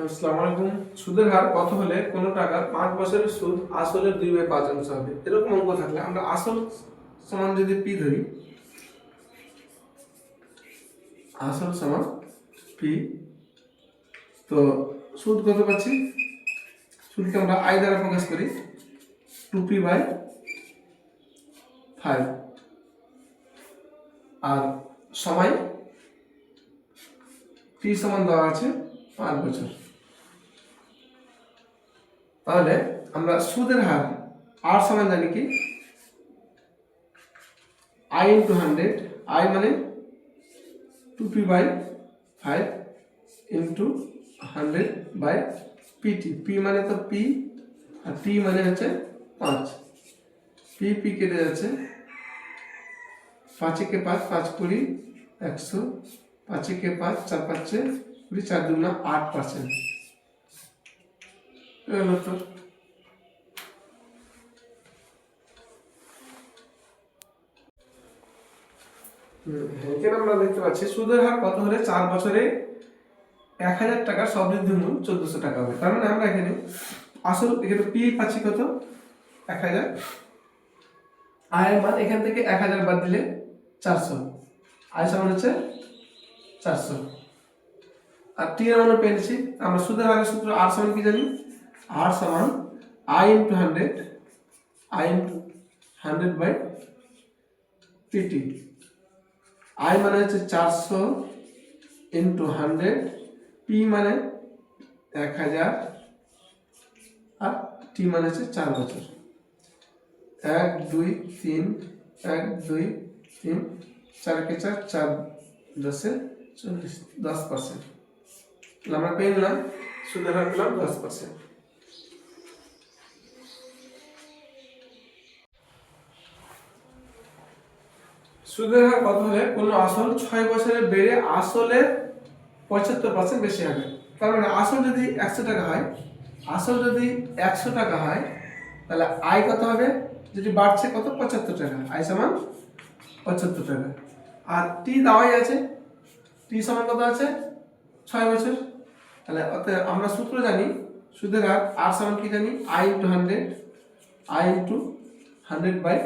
আসসালামু আলাইকুম। সুদের হার কত হলে কোনো টাকার পাঁচ বছরের সুদ আসলের দুই বাই পাঁচ অংশ হবে? এরকম অঙ্ক থাকলে আমরা আসল সমান যদি পি ধরি, আসল সমান পি, তো সুদ কত পাচ্ছি? সুদকে আমরা আই দ্বারা প্রকাশ করি টু পি বাই ফাইভ আর সময় পি সমান দেওয়া আছে পাঁচ বছর। তাহলে আমরা সুদের হার আর সমান জানি কি? আই ইন্টু হান্ড্রেড আই মানে two P by five into hundred by PT P মানে তো পি আর টি মানে হচ্ছে পাঁচ। পি পি কেটে যাচ্ছে পাঁচে পাঁচ পাঁচ কুড়ি, একশো, পাঁচে কে পাঁচ, চার পাঁচে কুড়ি, চার দুগুণা আট পার্সেন্ট তো এখানে আমরা দেখতে পাচ্ছি। সুদের হার কত হলে চার বছরে এক হাজার টাকা সমৃদ্ধি মূল চোদ্দশো টাকা হবে। তার মানে আমরা এখানে আসল এখানে পি পাচ্ছি কত? এক হাজার। আয়ের মান এখান থেকে এক হাজার বাদ দিলে চারশো। আয় সমান হচ্ছে চারশো। আর টি এর মানে পেয়েছি আমরা সুদের হারের সূত্র আর সমান কি জানি? আর সমান I into hundred I into hundred by PT I মানে হচ্ছে চারশো ইন্টু হান্ড্রেড পি মানে এক হাজার, আর টি মানে হচ্ছে চার বছর। এক, দুই, তিন, এক, দুই, তিন চারকে চার চার দশে চল্লিশ, দশ পার্সেন্ট আমরা পেয়ে নিলাম সুদের হার পেলাম দশ পার্সেন্ট সুদের হার কত হলে কোনো আসল ছয় বছরে বেড়ে আসলে পঁচাত্তর পার্সেন্ট বেশি হবে। তার মানে আসল যদি একশো টাকা হয় আসল যদি একশো টাকা হয়, তাহলে আয় কত হবে? যদি বাড়ছে কত? পঁচাত্তর টাকা। আয় সমান পঁচাত্তর টাকা। আর টি দেওয়াই আছে। টি সমান কত আছে? ছয় বছর। তাহলে অতএব আমরা সূত্র জানি, সুদের হার আর সমান কি জানি? I into hundred I into hundred by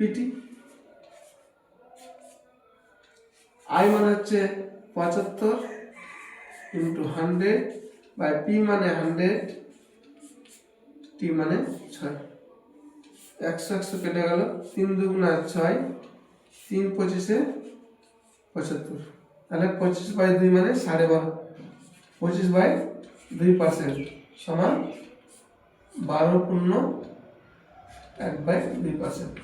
PT I মানে হচ্ছে পঁচাত্তর ইন্টু হান্ড্রেড বাই পি মানে হান্ড্রেড টি মানে ছয়। একশো একশো কেটে গেল, তিন দুগুণা ছয়, তিন পঁচিশে পঁচাত্তর। তাহলে পঁচিশ বাই দুই মানে সাড়ে বারো। পঁচিশ বাই দুই পার্সেন্ট সমান বারো পূর্ণ এক বাই দুই পার্সেন্ট